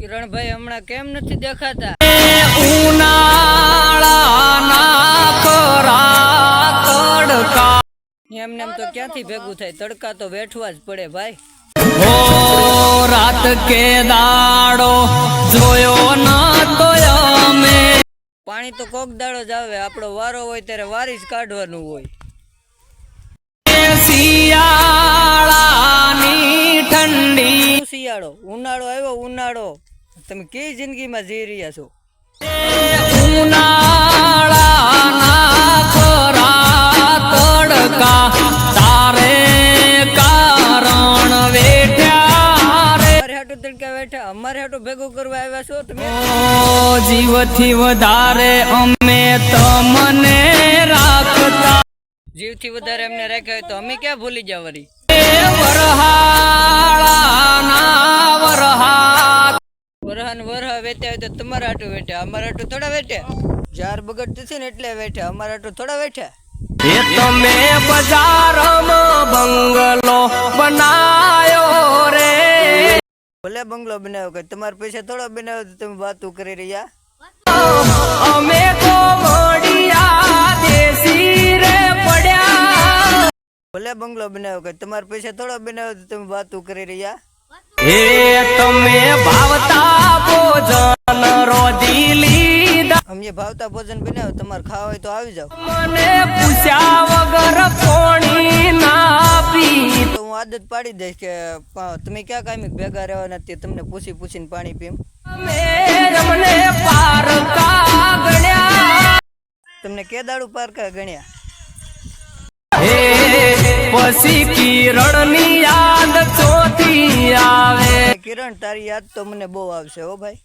કિરણભાઈ હમણાં કેમ નથી દેખાતા? એમને એમ તો ક્યાંથી ભેગું થાય? તડકા તો બેઠવા જ પડે ભાઈ. રાત કે દાડો જોયો ન તો અમે પાણી તો કોક દાડો જ આવે. આપણો વારો હોય ત્યારે વારી જ કાઢવાનું હોય. શિયાળાની ઠંડી શિયાળો, ઉનાળો આવ્યો, ઉનાળો. તમે કઈ જિંદગીમાં જઈ રહ્યા છો? અમારે હાટું ભેગું કરવા આવ્યા છો તમે? જીવથી વધારે અમે તમને રાખતા. જીવથી વધારે અમને રાખ્યા તો અમે ક્યાં ભૂલી જાવ વરહાન વરહા વેઠ્યા હોય તો તમારા આટું વેઠ્યા અમારા આટું થોડા વેઠ્યા જાર બગડતી છે ને એટલે વેઠ્યા અમારા આટું થોડા વેઠ્યા એ તમે બજારમાં બંગલો બનાયો રે. ભલે બંગલો બનાવ્યો કે તમારા પૈસા થોડા બનાવ્યો તો તમે વાતો કરી રહ્યા. અમે તો મોડિયા દેશી રે પડ્યા. ભલે બંગલો બનાવ્યો કે તમારા પૈસા થોડા બનાવ્યો તો તમે વાતો કરી રહ્યા. અમે ભાવતા ભોજન બનાવ્યો તમારે ખાવા હોય તો આવી જાઓ. મને પૂછ્યા વગર કોણી ના પી. તો હું આદત પાડી દઈશ કે તમે ક્યાં કાયમી ભેગા રહેવાના તે તમને પૂછી પૂછીને પાણી પીમ. તમને કે દાડું પાર ગણ્યા? પછી કિરણની યાદ ચોથી આવે. કિરણ તારી યાદ તો મને બહુ આવશે હો ભાઈ.